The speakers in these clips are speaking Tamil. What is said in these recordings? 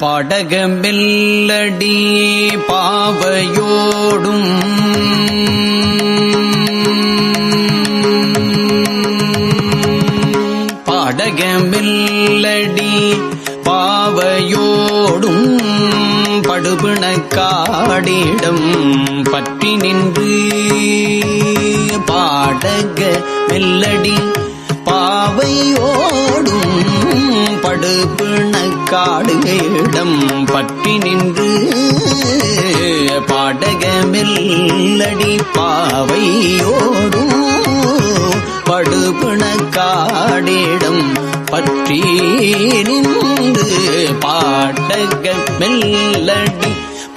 படகமெல்லடி பாவையோடும். படகமெல்லடி பாவையோடும். படுபிணக்காடிடம் பற்றி நின்று பாடக மெல்லடி காடு பிணக்காடு இடம் பற்றி நின்று பாடகமில்லடி பாவையோடும் படுபிணக்காடிடம் பற்றி நின்று பாடகமில்லடி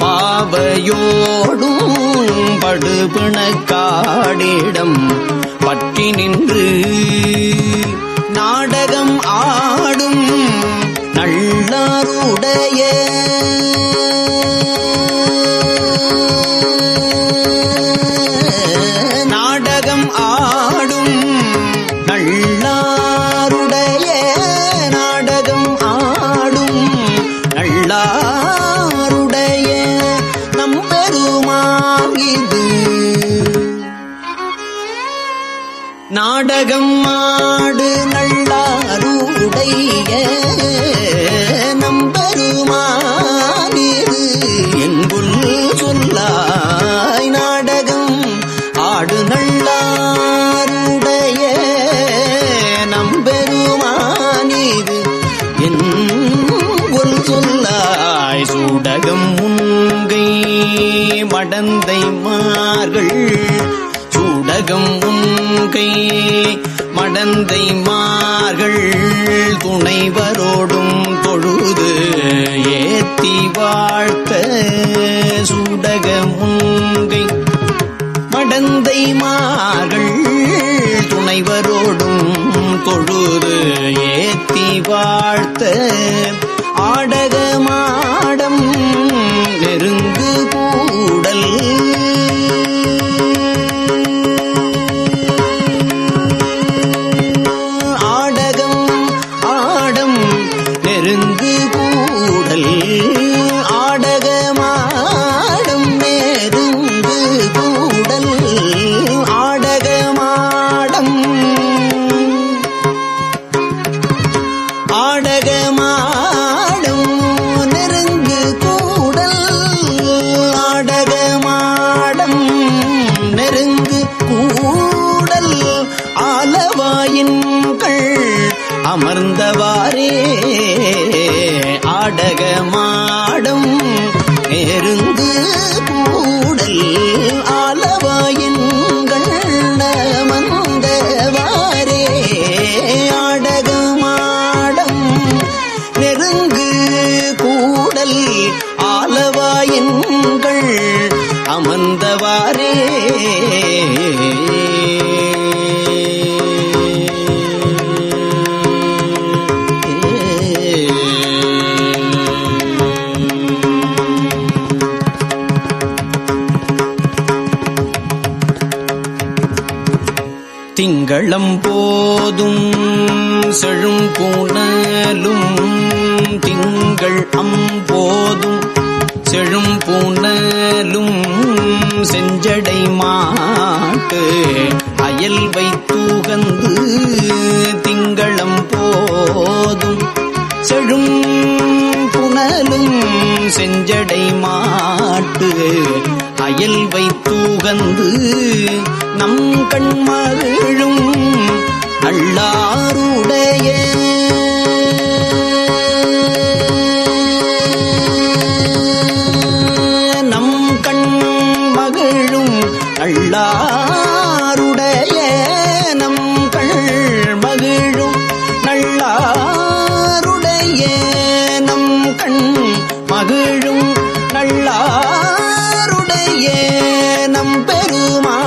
பாவையோடும் படுபிணக்காடிடம் பற்றி நின்று. நாடகம் ஆடும் நல்லாருடைய நாடகம் ஆடும் நல்லாருடைய நாடகம் ஆடும் நல்லாருடைய நம் பெருமான் இது. நாடகம் ஆ அனைவரோடும் பொழுது ஏத்தி வாழ்த்த சுடக முங்கை மடந்தை மார்கள் துணைவரோடும் தொழுது ஏத்தி வாழ்த்த ஆலவாயின்கள் அமர்ந்தவாரே. திங்களம் போதும் செழும் பூனலும் திங்கள் அம்போதும் செழும் பூனலும் செஞ்சடை மாட்டு அயல் வைத்தூகந்து திங்களம் போதும் செழும் புனலும் செஞ்சடை மாட்டு அயல் வைத்தூகந்து நம் கண்மகிழும் உள்ளாருடைய. நம் கண் மகிழும் நல்லாருடைய. நம் கண் மகிழும் நல்லாருடைய. நம் கண் மகிழும் நல்லாருடைய. நம் பெருமா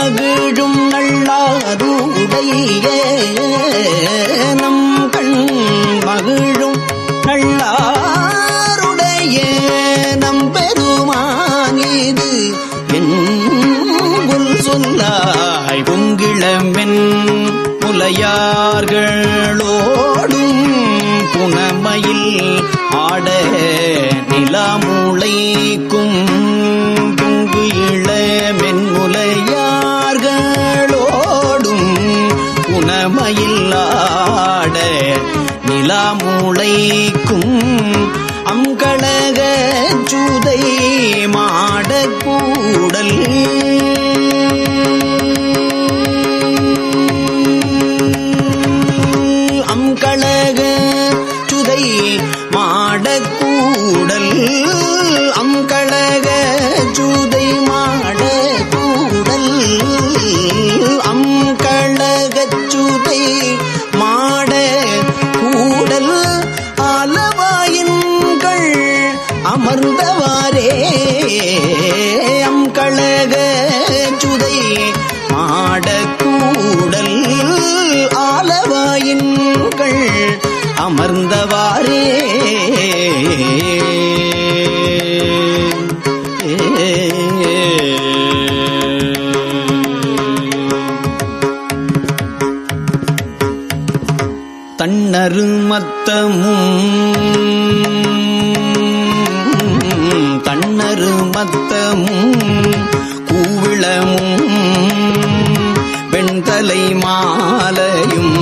கண்மகிழும் நல்லாருடைய நம் கண் மகிழும் நல்லாருடைய. நம் பெருமானீது என்புல் சொல்லாய். பொங்கிளமென் முலையார்களோ நிலமுளைக்கும் அமர்ந்தவாரே எம் கழக சுதை மாடக்கூடல் ஆலவாயின்கள் அமர்ந்தவாரே. தன்னரு மத்தமும் கூவிளமும் வெண்தலை மாலையும்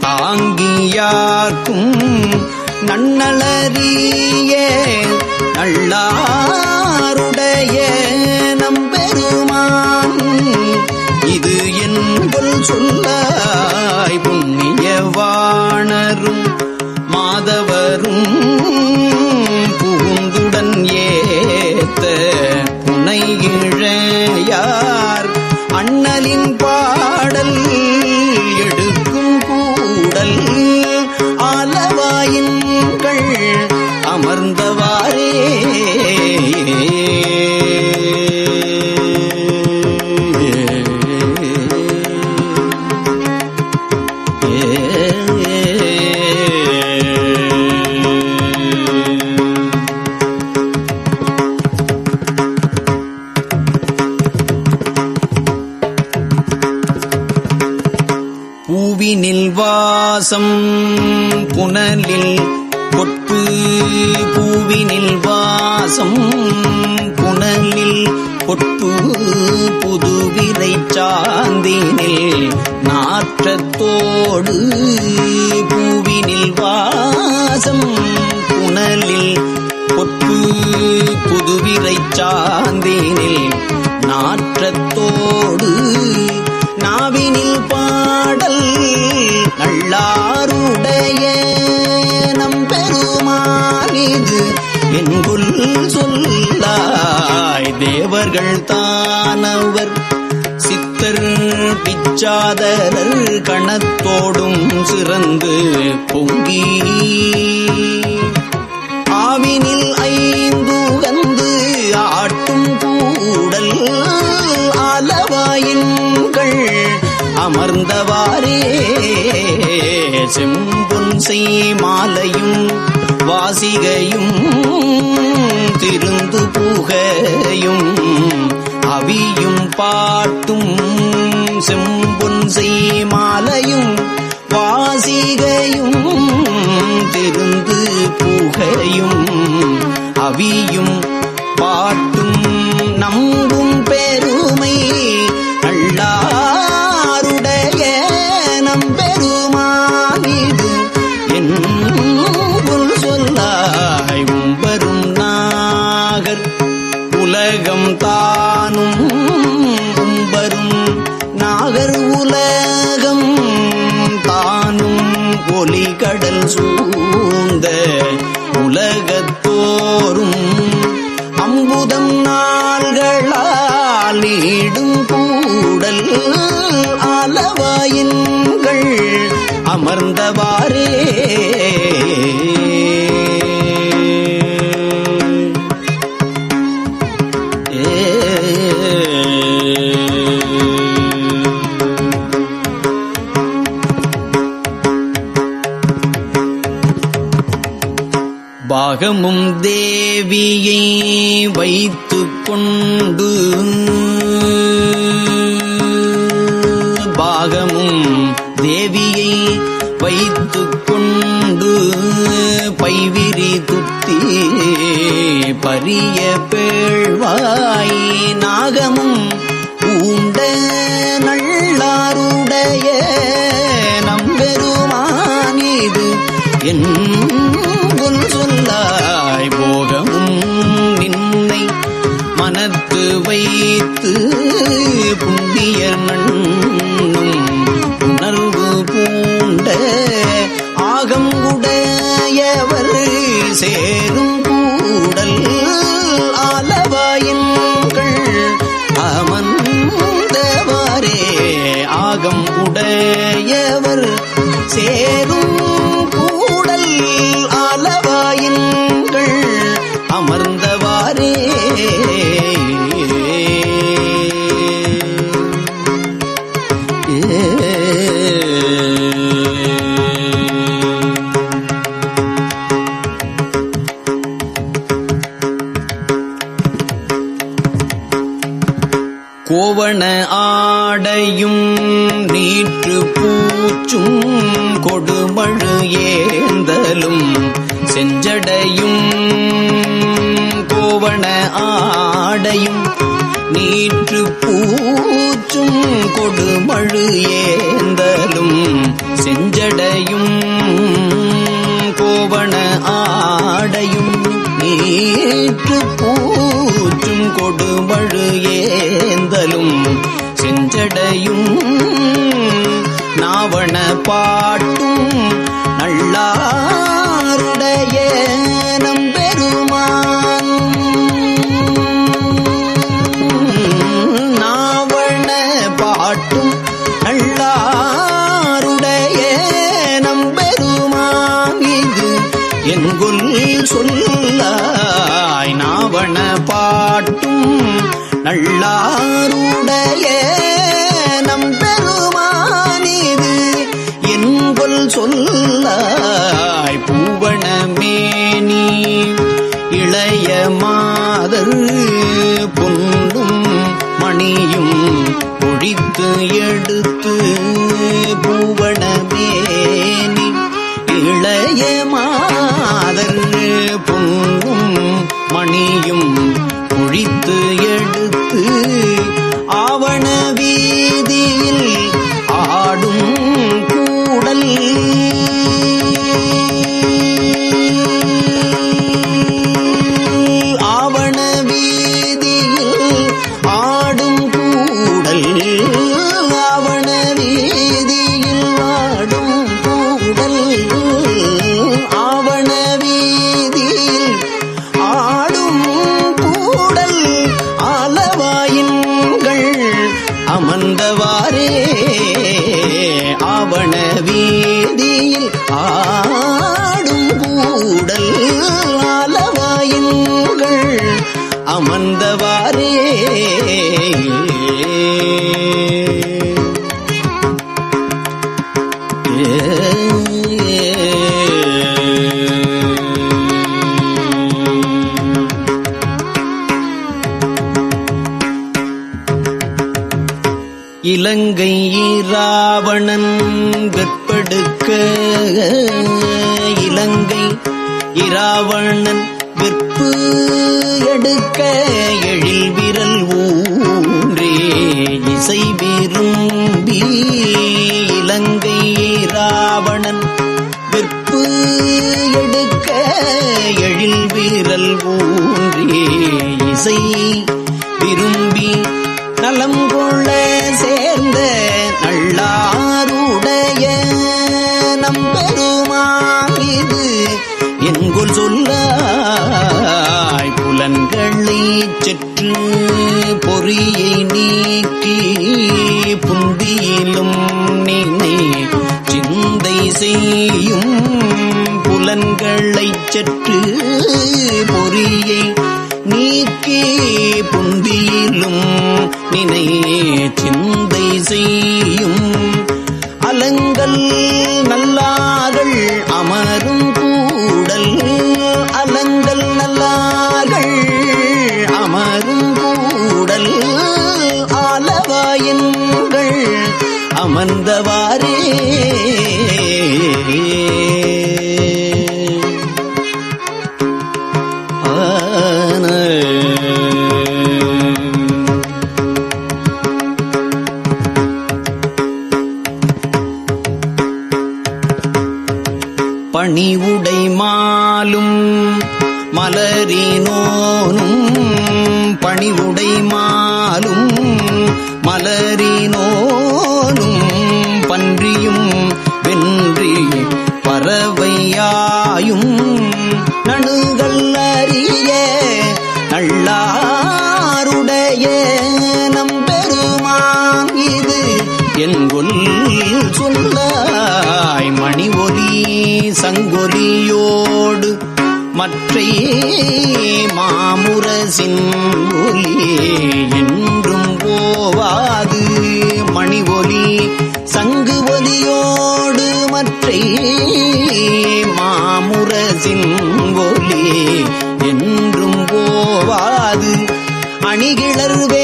தாங்கியார்க்கும் நன்னலறிய நல்லாருடைய நம்பெருமான். இது என்பல் சொல்லாய் புண்ணிய பூவினில் வாசம் புனலில் பொட்டு புதுவிரை சாந்தினில் நாற்றத்தோடு நாவினில் பாடல் நல்லாருடைய நம் பெருமானிது என்குள் சொல்லாய் தேவர்கள் தானவர் பிச்சாதரர் கணத்தோடும் சிறந்து பொங்கி. ஆவினில் ஐந்து வந்து ஆட்டும் கூடல் ஆலவாயின்கள் அமர்ந்தவாறே. செம்பொன் செய் மாலையும் வாசிகையும் திருந்து பூகையும் அவியும் பாட்டும் செம்பொன் செய் மாலையும் வாசிகையும் திருந்து புகையும் அவியும் பாட்டும் நம்பும் அமர்ந்தவாறே பாகமும் தேவியை வைத்து கொண்டு பைத்து கொண்டு பைவிரி துத்தி பரிய பேழ்வாய் நாகமும் பூண்ட நல்லாருடைய நம்பெருமானீது. என் சொல்லாய் போகமும் நின்னை மனத்து வைத்து புண்ணிய நன் சேரும் கூடல் ஆலவாயின்கள் அமர்ந்தவாரே ஆகம் உடையவர் ஆடையும் நீற்று பூச்சும் கொடுமழு ஏந்தலும். செஞ்சடையும் கோவண ஆடையும் நீற்று பூச்சும் கொடுமழு ஏந்தலும். செஞ்சடையும் நாவண பாட்டும் நல்லாருடைய நல்லாருடைய நம்பெருமானிது என்கொல் சொல்லாய் பூவணமேனி இளைய மாதர் பொன்னும் மணியும் ஒழித்து எடுத்து பூவணமேனி இளைய மாதர் பொன்னும் மணியும் குழித்து எடுத்து இலங்கை இராவணன் விற்படுக்க. இலங்கை இராவணன் விற்பு எடுக்க. எழில் விரல் ஊன்றே இசை விரும்பி. இலங்கை இராவணன் விற்பு எடுக்க. எழில் விரல் ஊன்றே இசை விரும்பி. நலம் கொள்ள பொறியை நீக்கி புந்தியிலும் நினை சிந்தை செய்யும் புலன்களைச் சற்று பொறியை நீக்கி புந்தியிலும் நினை சிந்தை செய்யும் அலங்கள் நல்லார்கள் ஆலவாயின்கள் பறவையாயும் நணுங்கள் அறிய நல்லாருடைய நம்பெருமான் இது. என்கொல் சொல்லாய் மணி ஒலி சங்கொலியோடு மற்றை மாமுரசின் ஒலி என்றும் போவாது. மணி ஒலி மாமுரசின் ஒலி என்றும் போவாது. அணிகிளர்வே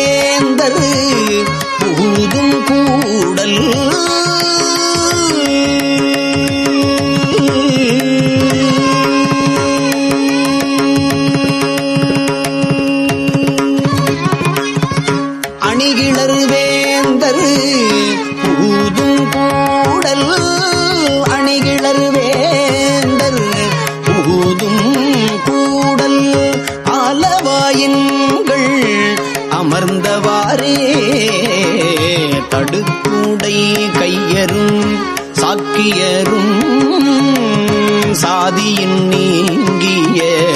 நீங்கிய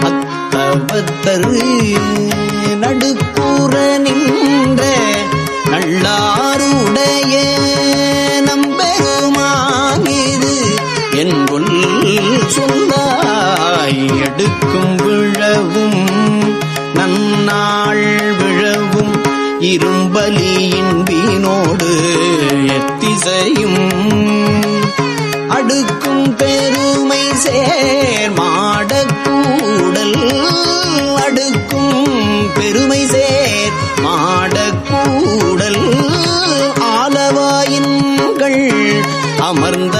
அத்தவத்தரு. நடுக்கூற நின்ற நல்லாருடைய நம்பெருமாங்கிது என்கொல் சொல்லாய் எடுக்கும் விழவும் நன்னாள் விழவும் இரும்பலியின் வீணோடு எத்திசையும். அடுக்கும் பெருமை சேர் மாடக்கூடல் அடுக்கும். பெருமை சேர் மாடக்கூடல் ஆலவாயின்கள் அமர்ந்த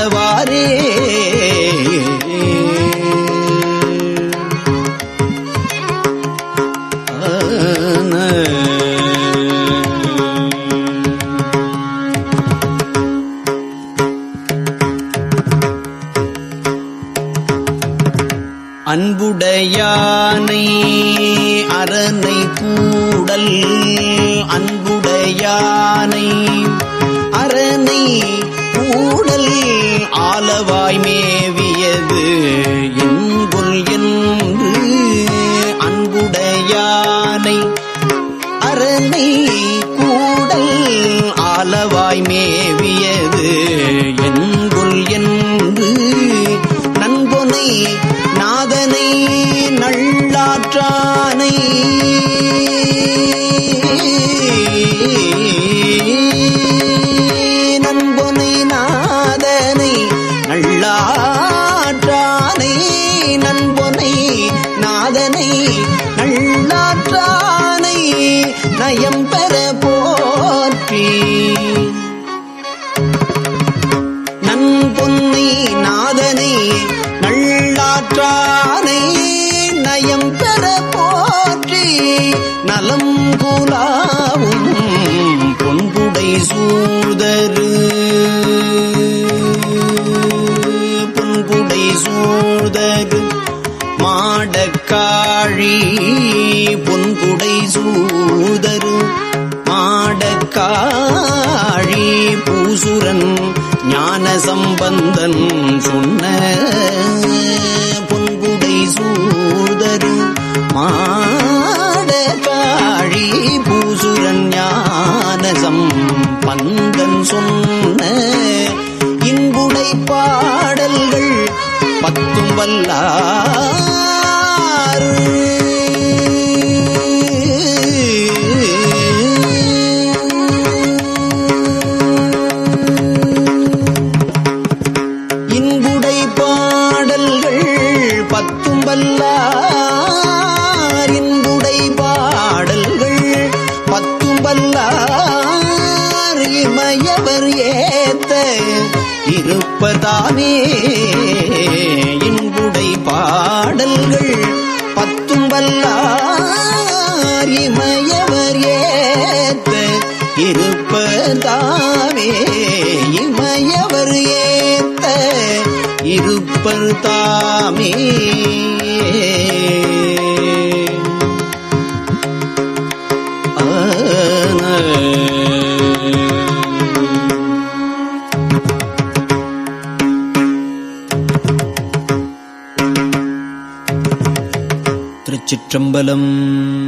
யானை அரணை கூடல் ஆலவாய் மேவியது. என் அலங்குலாவும் பொன்புடை சூழ்தரு. பொன்புடை சூழ்தரு மாடக்காழி பொன்புடை சூதரு மாடக்காழி பூசுரன் ஞான சம்பந்தன் சொன்ன சொன்ன இன்புடை பாடல்கள் பத்தும் வல்லார் இருப்பதானே இன்புடை பாடல்கள் பத்தும் வல்லார் இமயவர் ஏத்த இருப்பதாமே இமயவர் ஏத்த இருப்பர் தாமே. चम्बलम्।